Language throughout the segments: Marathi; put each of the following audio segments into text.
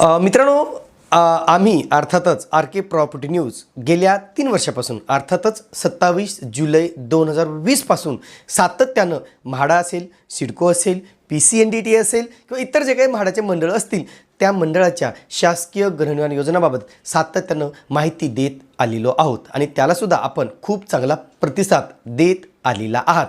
मित्रांनो आम्ही अर्थातच आर के प्रॉपर्टी न्यूज गेल्या तीन वर्षापासून अर्थातच सत्तावीस जुलै दोन हजार वीसपासून सातत्यानं म्हाडा असेल सिडको असेल P C N D T असेल किंवा इतर जे काही म्हाडाचे मंडळ असतील त्या मंडळाच्या शासकीय गृहनिर्माण योजनाबाबत सातत्यानं माहिती देत आलेलो आहोत. आणि त्यालासुद्धा आपण खूप चांगला प्रतिसाद देत आलेला आहात.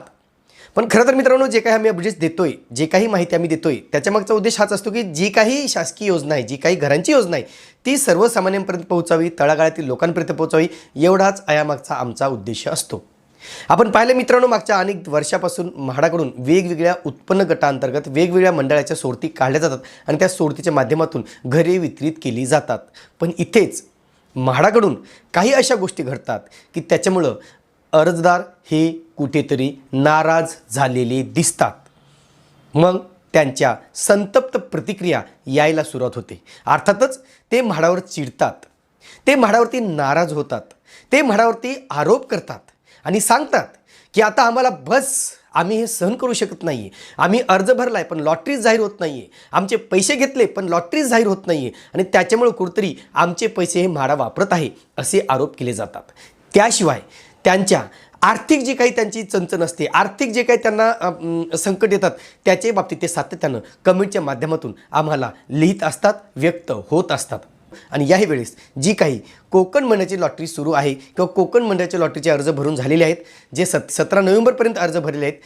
पण खरं तर मित्रांनो जे काही आम्ही अपडेट्स देतोय जे काही माहिती आम्ही देतोय त्याच्यामागचा उद्देश हाच असतो की जी काही शासकीय योजना आहे जी काही घरांची योजना आहे ती सर्वसामान्यांपर्यंत पोहोचावी तळागाळातील लोकांपर्यंत पोहोचावी एवढाच यामागचा आमचा उद्देश असतो. आपण पाहिलं मित्रांनो मागच्या अनेक वर्षापासून म्हाडाकडून वेगवेगळ्या उत्पन्न गटांतर्गत वेगवेगळ्या मंडळाच्या सोडती काढल्या जातात आणि त्या सोडतीच्या माध्यमातून घरे वितरित केली जातात. पण इथेच म्हाडाकडून काही अशा गोष्टी घडतात की त्याच्यामुळं अर्जदार हे कुठेतरी नाराज झालेले दिसतात. मग त्यांच्या संतप्त प्रतिक्रिया यायला सुरुवात होते. अर्थातच ते म्हाडावर चिडतात. ते म्हाडावरती नाराज होतात. ते म्हाडावरती आरोप करतात आणि सांगतात की आता आम्हाला बस आम्ही हे सहन करू शकत नाही आहे आम्ही अर्ज भरला आहे पण लॉटरीच जाहीर होत नाही आहे आमचे पैसे घेतले पण लॉटरीच जाहीर होत नाही आहे आणि त्याच्यामुळे कुठेतरी आमचे पैसे हे म्हाडा वापरत आहे असे आरोप केले जातात. त्याशिवाय त्यांच्या आर्थिक जी काही त्यांची चणचण असते आर्थिक जे काही त्यांना संकट येतात त्याच्याही बाबतीत ते सातत्यानं कमेंटच्या माध्यमातून आम्हाला लिहित असतात व्यक्त होत असतात. आणि याही वेळेस जी काही कोकण मंडळाची लॉटरी सुरू आहे किंवा कोकण मंडळाच्या लॉटरीचे अर्ज भरून झालेले आहेत जे सत सतरा नोव्हेंबरपर्यंत अर्ज भरलेले आहेत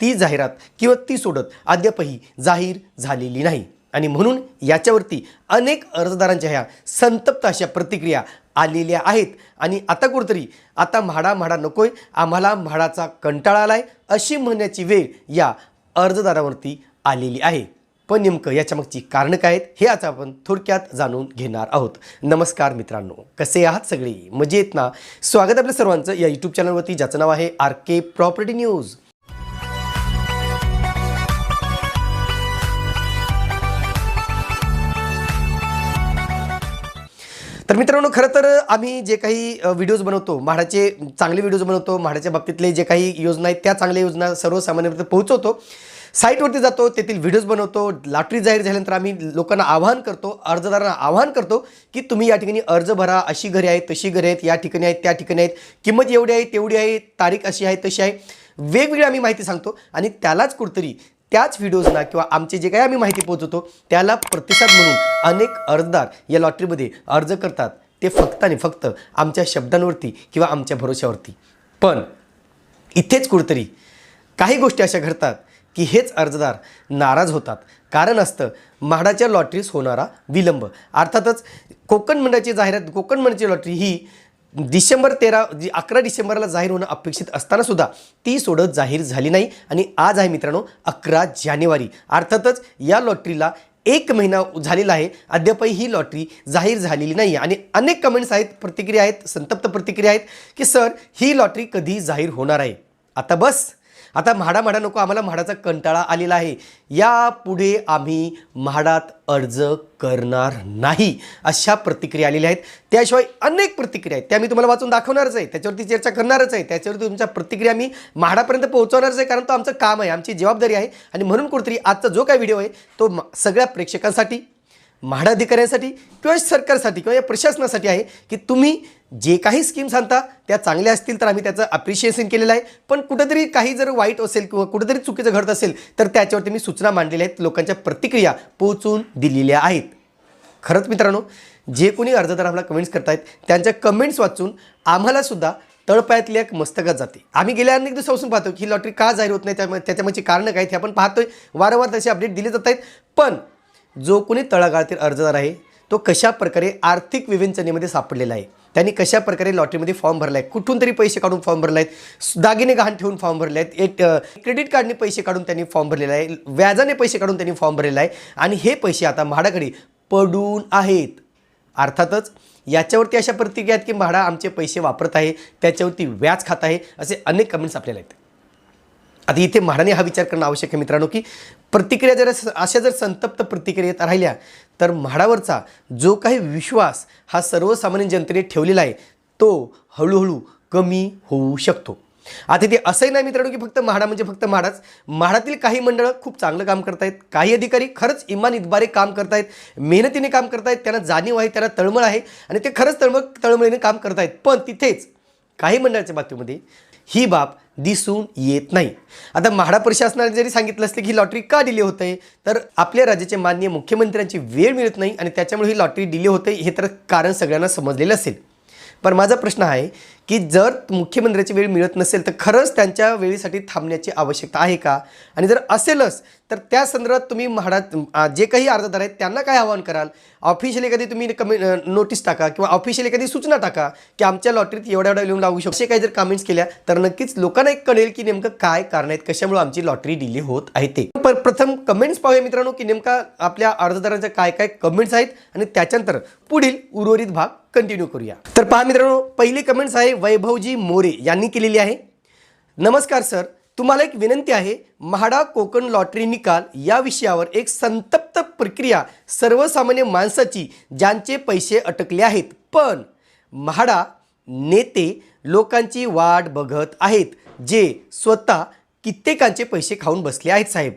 ती जाहिरात किंवा ती सोडत अद्यापही जाहीर झालेली नाही. आणि म्हणून याच्यावरती अनेक अर्जदारांच्या ह्या संतप्त अशा प्रतिक्रिया आलेल्या आहेत. आणि आता कुठतरी आता म्हाडा म्हाडा नकोय आम्हाला म्हाडाचा कंटाळा आला आहे अशी म्हणण्याची वेळ या अर्जदारावरती आलेली आहे. पण नेमकं याच्यामागची कारणं काय आहेत हे आज आपण थोडक्यात जाणून घेणार आहोत. नमस्कार मित्रांनो कसे आहात सगळे? मजेत ना? स्वागत आपल्या सर्वांचं या यूट्यूब चॅनलवरती ज्याचं नाव आहे आर के प्रॉपर्टी न्यूज. तर मित्रांनो खरं तर आम्ही जे काही व्हिडिओज बनवतो म्हाडाचे चांगले व्हिडिओज बनवतो म्हाडाच्या बाबतीतले जे काही योजना आहेत त्या चांगल्या योजना सर्वसामान्यपर्यंत पोहोचवतो. साईटवरती जातो तेथील व्हिडिओज बनवतो लॉटरी जाहीर झाल्यानंतर आम्ही लोकांना आवाहन करतो अर्जदारांना आवाहन करतो की तुम्ही या ठिकाणी अर्ज भरा अशी घरे आहेत तशी घरे आहेत या ठिकाणी आहेत त्या ठिकाणी आहेत किंमत एवढी आहे तेवढी आहे तारीख अशी आहे तशी आहे. वेगवेगळी आम्ही माहिती सांगतो आणि त्यालाच कुठतरी त्याच व्हिडिओजना किंवा आमचे जे काही आम्ही माहिती पोहोचवतो त्याला प्रतिसाद म्हणून अनेक अर्जदार या लॉटरीमध्ये अर्ज करतात. ते फक्त आणि फक्त आमच्या शब्दांवरती किंवा आमच्या भरोश्यावरती. पण इथेच कुठेतरी काही गोष्टी अशा घडतात की हेच अर्जदार नाराज होतात. कारण असतं म्हाडाच्या लॉटरीस होणारा विलंब. अर्थातच कोकण मंडळाची जाहिरात कोकण मंडळाची लॉटरी ही डिसेंबर तेरा जी अकरा डिसेंबरला जाहीर होणं अपेक्षित असताना सुद्धा ती सोडत जाहीर झाली नाही. आणि आज आहे मित्रांनो अकरा जानेवारी. अर्थातच या लॉटरीला एक महिना झालेला आहे. अद्यापही ही लॉटरी जाहीर झालेली नाही आणि अनेक कमेंट्स आहेत प्रतिक्रिया आहेत संतप्त प्रतिक्रिया आहेत की सर ही लॉटरी कधी जाहीर होणार आहे? आता बस. आता म्हाडा म्हाडा नको आम्हाला म्हाडाचा कंटाळा आलेला आहे. यापुढे आम्ही म्हाडात अर्ज करणार नाही अशा प्रतिक्रिया आलेल्या आहेत. त्याशिवाय अनेक प्रतिक्रिया आहेत. त्या मी तुम्हाला वाचून दाखवणारच आहे. त्याच्यावरती चर्चा करणारच आहे. त्याच्यावरती तुमच्या प्रतिक्रिया मी म्हाडापर्यंत पोहोचवणारच आहे कारण तो आमचं काम आहे आमची जबाबदारी आहे. आणि म्हणून कुठेतरी आजचा जो काय व्हिडिओ आहे तो म- सगळ्या प्रेक्षकांसाठी म्हाडाधिकाऱ्यांसाठी किंवा सरकारसाठी किंवा या प्रशासनासाठी आहे की तुम्ही जे काही स्कीम्स आणता त्या चांगल्या असतील तर आम्ही त्याचं अप्रिशिएशन केलेलं आहे. पण कुठंतरी काही जर वाईट असेल किंवा कुठंतरी चुकीचं घडत असेल तर त्याच्यावरती मी सूचना मांडलेल्या आहेत. लोकांच्या प्रतिक्रिया पोहोचून दिलेल्या आहेत. खरंच मित्रांनो जे कोणी अर्जदार आम्हाला कमेंट्स करतायत त्यांच्या कमेंट्स वाचून आम्हालासुद्धा तळपायातली एक मस्तकात जाते. आम्ही गेल्या अनेक दिवसापासून पाहतो की लॉटरी का जाहीर होत नाही त्यामुळे त्याच्यामध्ये कारणं काय ते आपण पाहतोय. वारंवार तसे अपडेट दिले जात आहेत पण जो कोणी तळागाळातील अर्जदार आहे तो कशा प्रकारे आर्थिक विवेचनेमध्ये सापडलेला आहे? त्यांनी कशा प्रकारे लॉटरीमध्ये फॉर्म भरला आहे? कुठून तरी पैसे काढून फॉर्म भरला आहेत दागिने गहाण ठेवून फॉर्म भरले आहेत. एक क्रेडिट कार्डने पैसे काढून त्यांनी फॉर्म भरलेला आहे. व्याजाने पैसे काढून त्यांनी फॉर्म भरलेला आहे. आणि हे पैसे आता म्हाडाकडे पडून आहेत. अर्थातच याच्यावरती अशा प्रतिक्रिया आहेत की म्हाडा आमचे पैसे वापरत आहे त्याच्यावरती व्याज खात आहे असे अनेक कमेंट्स आपल्याला आहेत. आता इथे म्हाडाने हा विचार करणं आवश्यक आहे मित्रांनो की प्रतिक्रिया जर अशा जर संतप्त प्रतिक्रिया राहिल्या तर म्हाडावरचा जो काही विश्वास हा सर्वसामान्य जनतेने ठेवलेला आहे तो हळूहळू कमी होऊ शकतो. आता ते असंही नाही मित्रांनो की फक्त म्हाडा म्हणजे फक्त म्हाडाच. म्हाडातील काही मंडळं खूप चांगलं काम करतायत. काही अधिकारी खरंच इमान इतबारे काम करतायत मेहनतीने काम करतायत त्यांना जाणीव आहे त्यांना तळमळ आहे आणि ते खरंच तळमळ तळमळीने काम करतायत. पण तिथेच काही मंडळाच्या बाबतीमध्ये ही बाब दिसून येत नाही. आता म्हाडा प्रशासनाने जरी सांगितलं असलं की ही लॉटरी का डिले होते तर आपल्या राज्याचे माननीय मुख्यमंत्र्यांची वेळ मिळत नाही आणि त्याच्यामुळे ही लॉटरी डिले होते हे तर कारण सगळ्यांना समजलेलं असेल. पण माझा प्रश्न आहे की जर मुख्यमंत्र्याची वेळ मिळत नसेल तर खरंच त्यांच्या वेळेसाठी थांबण्याची आवश्यकता आहे का? आणि जर असेलच तर त्या संदर्भात तुम्ही म्हाडात जे काही अर्जदार आहेत त्यांना काय आवाहन कराल? ऑफिशियल एखादी तुम्ही कमी नोटीस टाका किंवा ऑफिशियल एखादी सूचना टाका की आमच्या लॉटरीत एवढ्या एवढ्या लिहून लागू शकतो. असे काही जर कमेंट्स केल्या तर नक्कीच लोकांना एक कळेल की नेमकं काय कारण आहेत कशामुळे आमची लॉटरी डिले होत आहे ते. पर प्रथम कमेंट्स पाहूया मित्रांनो की नेमका आपल्या अर्जदारांच्या काय काय कमेंट्स आहेत आणि त्याच्यानंतर पुढील उर्वरित भाग कंटिन्यू करूया. तर पहा मित्रांनो पहिली कमेंट्स आहे वैभवजी मोरे यांनी केलेली आहे. नमस्कार सर. तुम्हाला एक विनंती आहे. म्हाडा कोकण लॉटरी निकाल या विषयावर एक संतप्त प्रक्रिया सर्वसामान्य माणसाची ज्यांचे पैसे अटकले आहेत. पण म्हाडा नेते लोकांची वाट बघत आहेत जे स्वतः कित्येकांचे पैसे खाऊन बसले आहेत साहेब.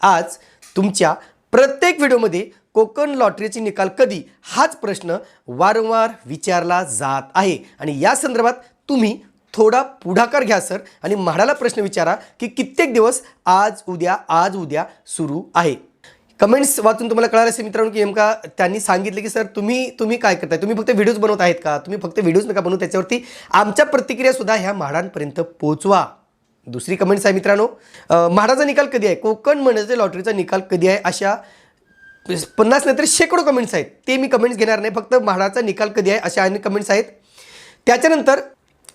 आज तुमच्या प्रत्येक व्हिडिओमध्ये कोकण लॉटरीचे निकाल कधी? हाच प्रश्न वारंवार विचारला जात आहे. आणि या संदर्भात तुम्ही थोडा पुढाकार घ्या सर. आणि म्हाडाला प्रश्न विचारा की कित्येक दिवस आज उद्या आज उद्या सुरू आहे. कमेंट्स वाचून तुम्हाला कळालं असेल मित्रांनो की नेमका त्यांनी सांगितलं की सर तुम्ही तुम्ही काय करताय? तुम्ही फक्त व्हिडिओज बनवत आहेत का? तुम्ही फक्त व्हिडिओज नका बनवू त्याच्यावरती आमच्या प्रतिक्रियासुद्धा ह्या म्हाडांपर्यंत पोहोचवा. दुसरी कमेंट्स आहे मित्रांनो. म्हाडाचा निकाल कधी आहे? कोकण म्हणजे लॉटरीचा निकाल कधी आहे? अशा पन्नास नाही तर शेकडो कमेंट्स आहेत. ते मी कमेंट्स घेणार नाही. फक्त म्हाडाचा निकाल कधी आहे अशा अनेक कमेंट्स आहेत. त्याच्यानंतर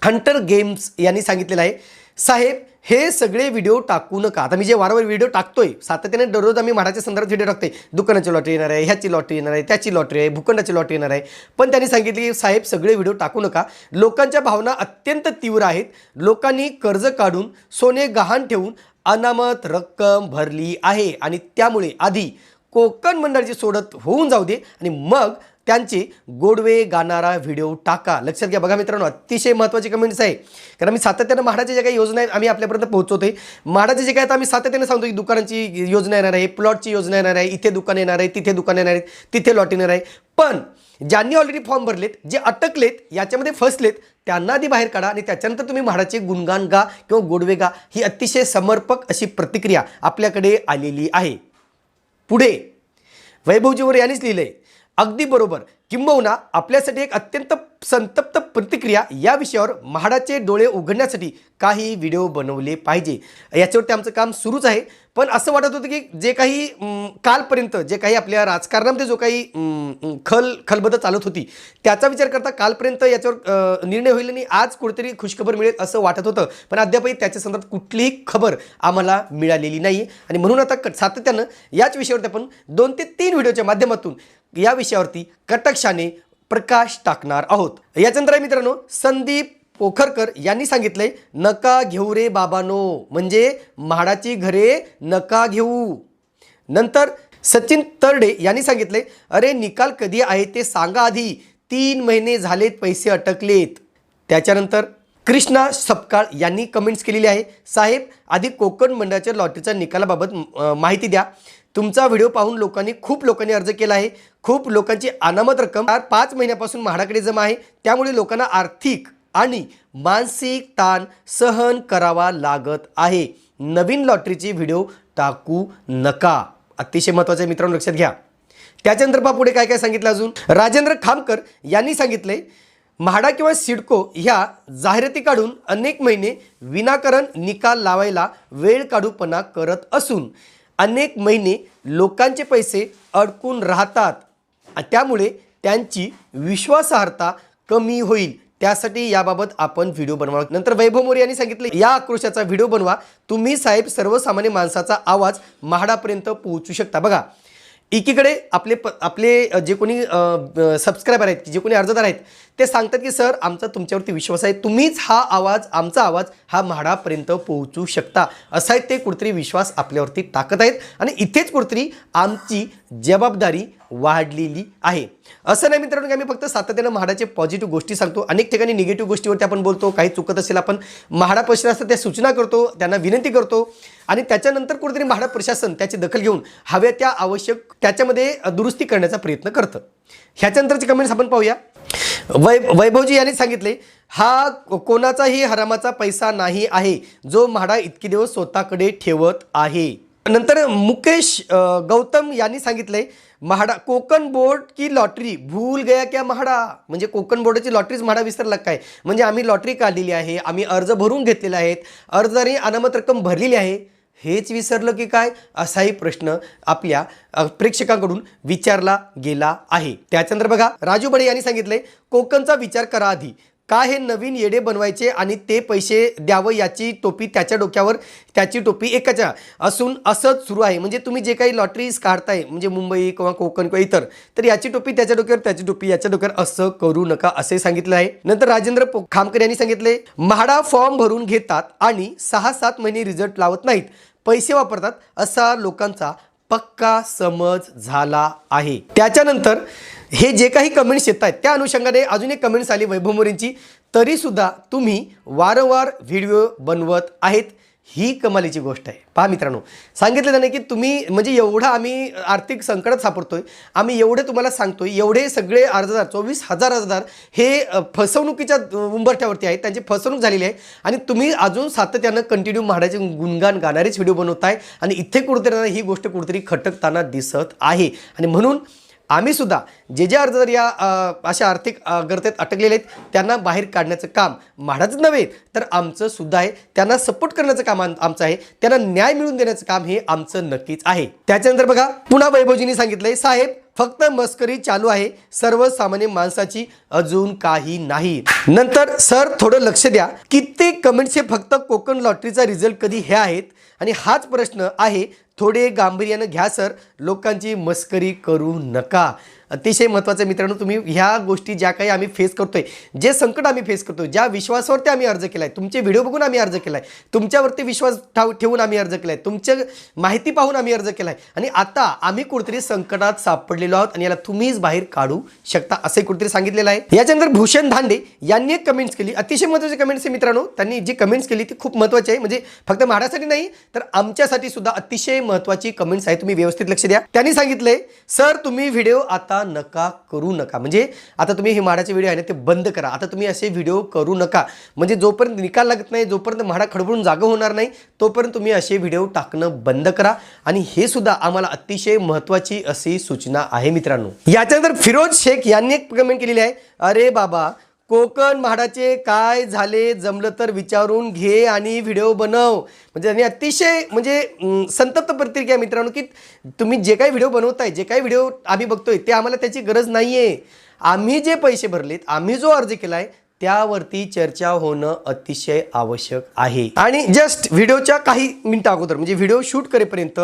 हंटर गेम्स यांनी सांगितलेलं आहे साहेब हे सगळे व्हिडिओ टाकू नका. आता मी जे वारंवार व्हिडिओ टाकतोय सातत्याने दररोज आम्ही म्हाडाच्या संदर्भात व्हिडिओ टाकतोय. दुकानाची लॉटरी येणार आहे ह्याची लॉटरी येणार आहे त्याची लॉटरी आहे भूखंडाची लॉटरी येणार आहे. पण त्यांनी सांगितले की साहेब सगळे व्हिडिओ टाकू नका. लोकांच्या भावना अत्यंत तीव्र आहेत. लोकांनी कर्ज काढून सोने गहाण ठेवून अनामत रक्कम भरली आहे. आणि त्यामुळे आधी कोकण मंडळाची सोडत होऊन जाऊ दे आणि मग त्यांची गोडवे गाणारा व्हिडिओ टाका. लक्षात घ्या बघा मित्रांनो अतिशय महत्त्वाची कमेंट्स आहे. कारण आम्ही सातत्यानं म्हाडाच्या ज्या काही योजना आहेत आम्ही आपल्यापर्यंत पोहोचवतो आहे म्हाडाचे जे काय आहेत आम्ही सातत्यानं सांगतो की दुकानाची योजना येणार आहे प्लॉटची योजना येणार आहे इथे दुकान येणार आहे तिथे दुकान येणार आहे तिथे लॉट येणार आहे. पण ज्यांनी ऑलरेडी फॉर्म भरलेत जे अटकलेत याच्यामध्ये फसलेत त्यांना आधी बाहेर काढा आणि त्याच्यानंतर तुम्ही म्हाडाचे गुणगान गा किंवा गोडवे गा ही अतिशय समर्पक अशी प्रतिक्रिया आपल्याकडे आलेली आहे. पुढे. वैभवजीवर यांनीच आहे अगदी बरोबर. किंबहुना आपल्यासाठी एक अत्यंत संतप्त प्रतिक्रिया या विषयावर म्हाडाचे डोळे उघडण्यासाठी काही व्हिडिओ बनवले पाहिजे. याच्यावरती आमचं काम सुरूच आहे. पण असं वाटत होतं की जे काही कालपर्यंत जे काही आपल्या राजकारणामध्ये जो काही खल खलबद चालत होती त्याचा विचार करता कालपर्यंत याच्यावर निर्णय होईल आणि आज कुठेतरी खुशखबर मिळेल असं वाटत होतं. पण अद्यापही त्याच्या संदर्भात कुठलीही खबर आम्हाला मिळालेली नाही आणि म्हणून आता सातत्यानं याच विषयावरती आपण दोन ते तीन व्हिडिओच्या माध्यमातून या विषयावरती कटाक्षाने प्रकाश टाकणार आहोत. याच्यानंतर मित्रांनो संदीप पोखरकर यांनी सांगितलंय नका घेऊ रे बाबानो. म्हणजे म्हाडाची घरे नका घेऊ. नंतर सचिन तरडे यांनी सांगितले अरे निकाल कधी आहे ते सांगा आधी. तीन महिने झालेत पैसे अटकलेत. त्याच्यानंतर कृष्णा सपकाळ यांनी कमेंट्स केलेली आहे साहेब आधी कोकण मंडळाच्या लॉटरीच्या निकालाबाबत माहिती द्या. तुमचा व्हिडिओ पाहून लोकांनी खूप लोकांनी अर्ज केला आहे. खूप लोकांची अनामत रक्कम चार पाच महिन्यापासून म्हाडाकडे जमा आहे. त्यामुळे लोकांना आर्थिक आणि मानसिक ताण सहन करावा लागत आहे. नवीन लॉटरीची व्हिडिओ टाकू नका. अतिशय महत्त्वाचं आहे मित्रांनो लक्षात घ्या. त्याच्यानंतर पहा पुढे काय काय सांगितलं अजून? राजेंद्र खामकर यांनी सांगितले म्हाडा किंवा सिडको ह्या जाहिराती काढून अनेक महिने विनाकारण निकाल लावायला वेळ काढूपणा करत असून अनेक महिने लोकांचे पैसे अडकून राहतात. त्यामुळे त्यांची विश्वासार्हता कमी होईल. त्यासाठी याबाबत आपण व्हिडिओ बनवा. नंतर वैभव मोरे यांनी सांगितलं या आक्रोशाचा व्हिडिओ बनवा. तुम्ही साहेब सर्वसामान्य माणसाचा आवाज म्हाडापर्यंत पोहोचू शकता. बघा एकीकडे आपले प आपले जे कोणी सबस्क्रायबर आहेत जे कोणी अर्जदार आहेत ते सांगतात की सर आमचा तुमच्यावरती विश्वास आहे. तुम्हीच हा आवाज आमचा आवाज हा म्हाडापर्यंत पोहोचू शकता. असा ते कुठतरी विश्वास आपल्यावरती टाकत आहेत. आणि इथेच कुठतरी आमची जबाबदारी वाढलेली आहे. असं नाही मित्रांनो की आम्ही फक्त सातत्यानं म्हाडाचे पॉझिटिव्ह गोष्टी सांगतो. अनेक ठिकाणी निगेटिव्ह गोष्टीवरती आपण बोलतो काही चुकत असेल आपण म्हाडा प्रशासन त्या सूचना करतो त्यांना विनंती करतो. आणि त्याच्यानंतर कुठेतरी म्हाडा प्रशासन त्याची दखल घेऊन हव्या त्या आवश्यक त्याच्यामध्ये दुरुस्ती करण्याचा प्रयत्न करतं. ह्याच्यानंतरचे कमेंट्स आपण पाहूया. वै वैभवजी यांनी सांगितले हा कोणाचाही हरामाचा पैसा नाही आहे जो म्हाडा इतके दिवस स्वतःकडे ठेवत आहे. नंतर मुकेश गौतम यांनी सांगितलंय म्हाडा कोकण बोर्ड की लॉटरी? भूल गया क्या म्हाडा? म्हणजे कोकण बोर्डाची लॉटरीच म्हाडा विसरला काय? म्हणजे आम्ही लॉटरी काढलेली आहे आम्ही अर्ज भरून घेतलेले आहेत अर्जाने अनामत रक्कम भरलेली आहे. हेच विसरलं की काय? असाही प्रश्न आपल्या प्रेक्षकांकडून विचारला गेला आहे. त्याच्यानंतर बघा राजू बडे यांनी सांगितले कोकणचा विचार करा आधी. का हे नवीन येडे बनवायचे आणि ते पैसे द्यावं याची टोपी त्याच्या डोक्यावर त्याची टोपी एकाच्या असून असंच सुरू आहे. म्हणजे तुम्ही जे काही लॉटरीज काढताय म्हणजे मुंबई किंवा कोकण किंवा इतर तर याची टोपी त्याच्या डोक्यावर त्याची टोपी याच्या डोक्यावर असं करू नका असे सांगितलं आहे. नंतर राजेंद्र खामकर यांनी सांगितले म्हाडा फॉर्म भरून घेतात आणि सहा सात महिने रिझल्ट लावत नाहीत. पैसे वापरतात असा लोकांचा पक्का समज झाला आहे. त्याच्यानंतर हे जे काही कमेंट्स येत आहेत त्या अनुषंगाने अजून एक कमेंट्स आली वैभव मोरेंची. तरीसुद्धा तुम्ही वारंवार व्हिडिओ बनवत आहेत. ही कमालीची गोष्ट आहे. पहा मित्रांनो सांगितलं त्याने की तुम्ही म्हणजे एवढं आम्ही आर्थिक संकटात सापडतोय आम्ही एवढे तुम्हाला सांगतोय एवढे सगळे अर्जदार चोवीस हजार अर्जदार हे फसवणुकीच्या उंबरठ्यावरती आहेत त्यांची फसवणूक झालेली आहे आणि तुम्ही अजून सातत्यानं कंटिन्यू म्हाडाचे गुणगान गाणारेच व्हिडिओ बनवताय आणि इथे कुठेतरी ही गोष्ट कुठेतरी खटकताना दिसत आहे. आणि म्हणून आम्ही सुद्धा जे जे अर्जदार या अशा आर्थिक गर्तेत अटकलेले आहेत त्यांना बाहेर काढण्याचं काम म्हाडाचं नव्हे तर आमचं सुद्धा आहे. त्यांना सपोर्ट करण्याचं काम आमचं आहे. त्यांना न्याय मिळवून देण्याचं काम हे आमचं नक्कीच आहे. त्याच्यानंतर बघा पुन्हा वैभवजींनी सांगितलंय साहेब फक्त मस्करी चालू आहे. सर्वसामान्य माणसाची अजून काही नाही. नंतर सर थोडं लक्ष द्या. कित्येक कमेंट्स हे फक्त कोकण लॉटरीचा रिझल्ट कधी हे आहेत? आणि हाच प्रश्न आहे थोडे गांभीर्यानं घ्या सर. लोकांची मस्करी करू नका. अतिशय महत्त्वाचं मित्रांनो तुम्ही ह्या गोष्टी ज्या काही आम्ही फेस करतोय जे संकट आम्ही फेस करतोय ज्या विश्वासावरती आम्ही अर्ज केला आहे तुमचे व्हिडिओ बघून आम्ही अर्ज केला आहे तुमच्यावरती विश्वास ठाव ठेवून आम्ही अर्ज केला आहे तुमच्या माहिती पाहून आम्ही अर्ज केला आहे आणि आता आम्ही कुठेतरी संकटात सापडलेलो आहोत आणि याला तुम्हीच बाहेर काढू शकता असे कुठेतरी सांगितलेलं आहे. याच्यानंतर भूषण धांडे यांनी एक कमेंट्स केली. अतिशय महत्त्वाची कमेंट्स आहे मित्रांनो त्यांनी जी कमेंट्स केली ती खूप महत्त्वाची आहे. म्हणजे फक्त महाराष्ट्रासाठी नाही तर आमच्यासाठी सुद्धा अतिशय महत्वाची कमेंट्स आहे तुम्ही व्यवस्थित लक्ष द्या. त्यांनी सांगितलंय सर तुम्ही व्हिडिओ आता नका करू नका. म्हणजे आता तुम्ही हे माडाचे व्हिडिओ आहे ना ते बंद करा. आता तुम्ही असे व्हिडिओ करू नका. म्हणजे जोपर्यंत निकाल लागत नाही जोपर्यंत म्हाडा खडबडून जागं होणार नाही तोपर्यंत तुम्ही असे व्हिडिओ टाकणं बंद करा. आणि हे सुद्धा आम्हाला अतिशय महत्वाची अशी सूचना आहे मित्रांनो. याच्यानंतर फिरोज शेख यांनी एक कमेंट केलेली आहे. अरे बाबा कोकण म्हाडाचे काय झाले जमलं तर विचारून घे आणि व्हिडिओ बनव. म्हणजे त्यांनी अतिशय म्हणजे संतप्त प्रतिक्रिया मित्रांनो की तुम्ही जे काही व्हिडिओ बनवताय जे काही व्हिडिओ आम्ही बघतोय ते आम्हाला त्याची गरज नाही आहे आम्ही जे पैसे भरलेत आम्ही जो अर्ज केला आहे त्यावरती चर्चा होणं अतिशय आवश्यक आहे. आणि जस्ट व्हिडिओच्या काही मिनिटं अगोदर म्हणजे व्हिडिओ शूट करेपर्यंत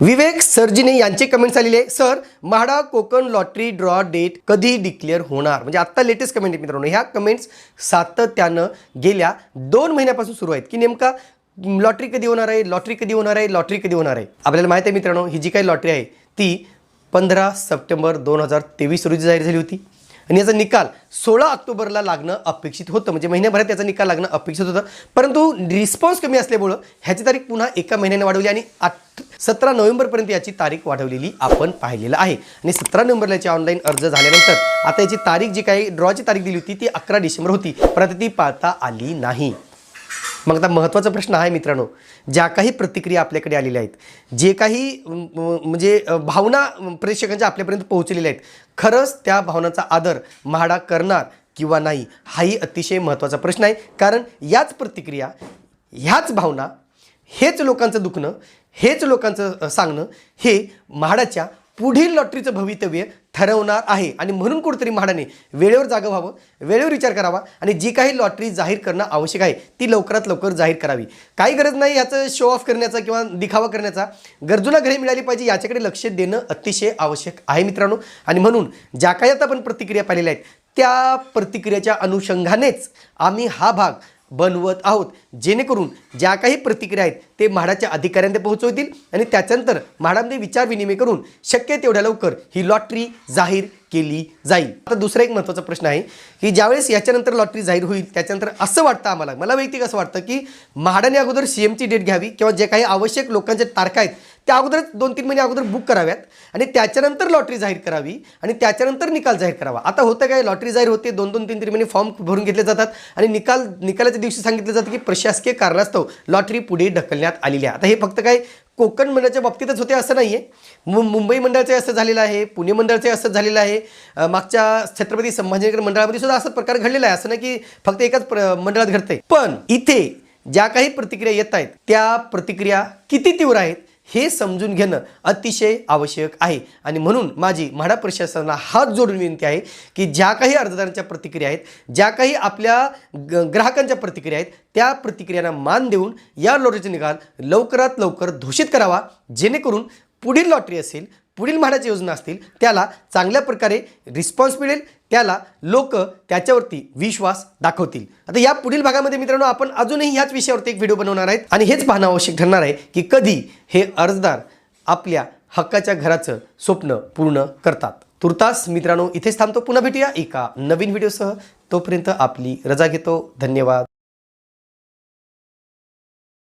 विवेक सरजीने यांचे कमेंट्स आलेले sir MHADA Konkan lottery draw date कधी डिक्लेअर होणार? म्हणजे आत्ता लेटेस्ट कमेंट आहे मित्रांनो. ह्या कमेंट्स सातत्यानं गेल्या दोन महिन्यापासून सुरू आहेत. की नेमका लॉटरी कधी होणार आहे लॉटरी कधी होणार आहे लॉटरी कधी होणार आहे? आपल्याला माहिती आहे मित्रांनो ही जी काही लॉटरी आहे ती पंधरा सप्टेंबर दोन हजार तेवीस रोजी जाहीर झाली होती. आणि याचा निकाल सोळा ऑक्टोबरला लागणं अपेक्षित होतं. म्हणजे महिन्याभरात याचा निकाल लागणं अपेक्षित होतं. परंतु रिस्पॉन्स कमी असल्यामुळं ह्याची तारीख पुन्हा एका महिन्याने वाढवली आणि आठ सतरा नोव्हेंबरपर्यंत याची तारीख वाढवलेली आपण पाहिलेलं आहे. आणि सतरा नोव्हेंबरला याची ऑनलाईन अर्ज झाल्यानंतर आता याची तारीख जी काही ड्रॉची तारीख दिली होती ती अकरा डिसेंबर होती. परंतु ती पाळता आली नाही. मग आता महत्त्वाचा प्रश्न आहे मित्रांनो ज्या काही प्रतिक्रिया आपल्याकडे आलेल्या आहेत जे काही म्हणजे भावना प्रेक्षकांच्या आपल्यापर्यंत पोहोचलेल्या आहेत खरंच त्या भावनांचा आदर म्हाडा करणार किंवा नाही हाही अतिशय महत्त्वाचा प्रश्न आहे. कारण याच प्रतिक्रिया ह्याच भावना हेच लोकांचं दुखणं हेच लोकांचं सांगणं हे म्हाडाच्या पुढील लॉटरीचं भवितव्य ठरवणार आहे. आणि म्हणून कुठेतरी म्हाडाने वेळेवर जागं व्हावं वेळेवर विचार करावा आणि जी काही लॉटरी जाहीर करणं आवश्यक आहे ती लवकरात लवकर जाहीर करावी. काही गरज नाही याचं शो ऑफ करण्याचा किंवा दिखावा करण्याचा. गरजूला घरी मिळाली पाहिजे याच्याकडे लक्ष देणं अतिशय आवश्यक आहे मित्रांनो. आणि म्हणून ज्या काही आता आपण प्रतिक्रिया पाहिलेल्या आहेत त्या प्रतिक्रियेच्या अनुषंगानेच आम्ही हा भाग बनवत आहोत. जेणेकरून ज्या काही प्रतिक्रिया आहेत ते म्हाडाच्या अधिकाऱ्यांना पोहोचवतील आणि त्याच्यानंतर म्हाडामध्ये विचार विनिमय करून शक्य तेवढ्या लवकर ही लॉटरी जाहीर केली जाईल. आता दुसरा एक महत्त्वाचा प्रश्न आहे की ज्यावेळेस याच्यानंतर लॉटरी जाहीर होईल त्याच्यानंतर असं वाटतं आम्हाला मला वैयक्तिक असं वाटतं की म्हाडाने अगोदर सी एमची डेट घ्यावी किंवा जे काही आवश्यक लोकांच्या तारखा आहेत त्या अगोदरच दोन तीन महिने अगोदर बुक कराव्यात आणि त्याच्यानंतर लॉटरी जाहीर करावी आणि त्याच्यानंतर निकाल जाहीर करावा. आता होतं काय लॉटरी जाहीर होते दोन दोन तीन तीन महिने फॉर्म भरून घेतले जातात आणि निकाल निकालाच्या दिवशी सांगितलं जातं की प्रशासकीय कारणास्तव लॉटरी पुढे ढकलण्यात आलेली आहे. आता हे फक्त काय कोकण मंडळाच्या बाबतीतच होते असं नाही आहे मुंबई मंडळाचं असं झालेलं आहे पुणे मंडळाचं असं झालेलं आहे. मागच्या छत्रपती संभाजीनगर मंडळामध्ये सुद्धा असं प्रकार घडलेला आहे. असं नाही की फक्त एकाच प्र मंडळात घडतंय. पण इथे ज्या काही प्रतिक्रिया येत आहेत त्या प्रतिक्रिया किती तीव्र आहेत हे समजून घेणं अतिशय आवश्यक आहे. आणि म्हणून माझी म्हाडा प्रशासनाला हात जोडून विनंती आहे की ज्या काही अर्जदारांच्या प्रतिक्रिया आहेत ज्या काही आपल्या ग ग्राहकांच्या प्रतिक्रिया आहेत त्या प्रतिक्रियांना मान देऊन या लॉटरीचा निकाल लवकरात लवकर घोषित करावा जेणेकरून पुढील लॉटरी असेल पुढील म्हाडाच्या योजना असतील त्याला चांगल्या प्रकारे रिस्पॉन्स मिळेल त्याला लोक त्याच्यावरती विश्वास दाखवतील. आता या पुढील भागामध्ये मित्रांनो आपण अजूनही ह्याच विषयावरती एक व्हिडिओ बनवणार आहेत. आणि हेच पाहणं आवश्यक ठरणार आहे की कधी हे अर्जदार आपल्या हक्काच्या घराचं स्वप्न पूर्ण करतात. तुर्तास मित्रांनो इथेच थांबतो. पुन्हा भेटूया एका नवीन व्हिडिओसह तोपर्यंत आपली रजा घेतो. धन्यवाद.